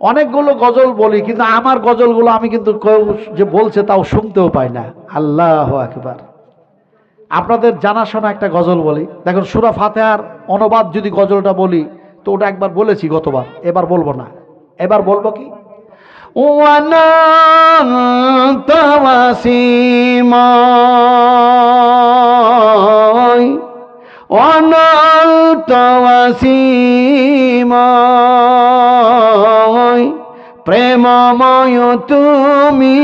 অনেকগুলো গজল বলি, কিন্তু আমার গজলগুলো আমি কিন্তু যে বলছে তাও শুনতেও পাই না। আল্লাহ একবার আপনাদের জানাশোনা একটা গজল বলি। দেখুন, সুরা ফাতেহার অনুবাদ যদি গজলটা বলি, তো ওটা একবার বলেছি গতবার, এবার বলব না। এবার বলব কি? অসীময় অনন্ত অসীময় প্রেমময় তুমি।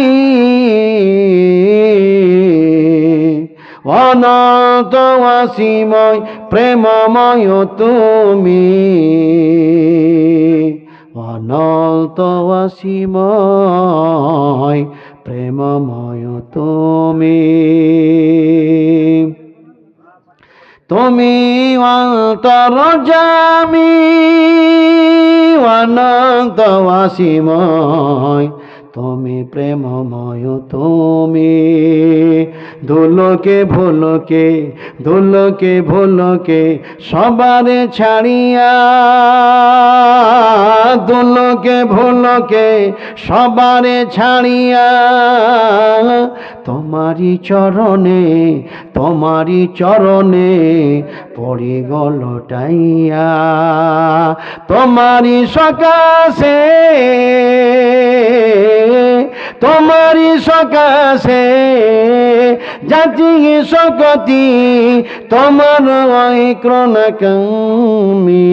অনন্ত অসীময় প্রেমময় তুমি। অনন্ত অসীময় প্রেমময় তুমি। তুমি অন্তর জামি অনন্ত অসীময়। তুমি প্রেমময় তুমি ধুলোকে ভুলোকে ধুলোকে ভুলোকে সবারে ছাড়িয়া দোলকে ভোলকে সবারে ছাড়িয়া তোমারি চরণে তোমারি চরণে পড়ে গলটাইয়া তোমারি সকাশে তোমারি সকাশে, জাতি সকতি তোমার ক্রণকমি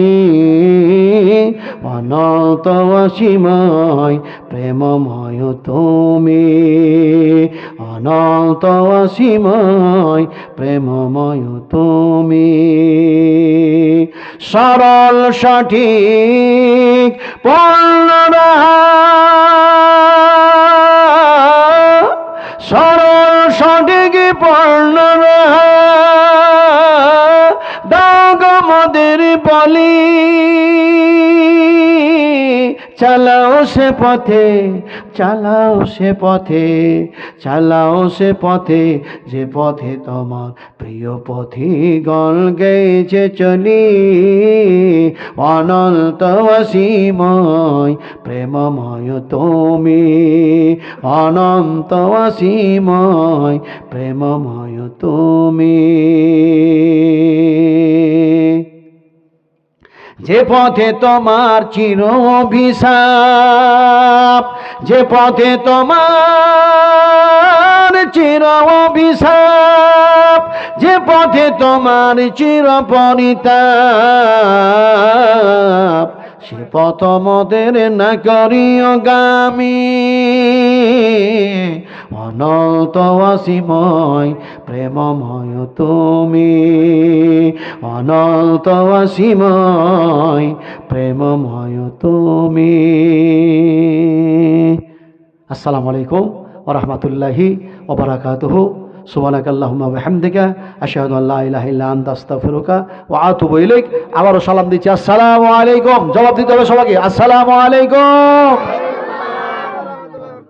অনন্ত অসীময়, প্রেমময় তুমি। অনন্ত অসীময়, প্রেমময় তুমি। সরল, সঠিক পূর্ণরা সরল, সঠিক পূর্ণরা দাগ মদের বলি। চালাও সে পথে, চালাও সে পথে, চালাও সে পথে, যে পথে তোমার প্রিয় পথি গল গেছে চলি। অনন্ত অসীময়, প্রেমময় তুমি। অনন্ত অসীময়, প্রেমময় তুমি। যে পথে তোমার চির অভিশাপ, যে পথে তোমার চির অভিশাপ, যে পথে তোমার চির পরিতাপ, সে পথ মদের না করিও গামী। অনন্ত অসীময় প্রেমময় তুমি। অনন্ত অসীময় প্রেমময় তুমি। আসসালামু আলাইকুম ওরহমতুল্লাহি ওবরাকাতুহ সুবহানাক আল্লাহুম্মা ওয়া বিহামদিকা, আশহাদু আল্লা ইলাহা ইল্লা আনতা, আস্তাগফিরুকা ওয়া আতুবু ইলাইক। আবারও সালাম দিচ্ছি। আসসালামু আলাইকুম। জবাব দিতে হবে সবাইকে। আসসালামু আলাইকুম।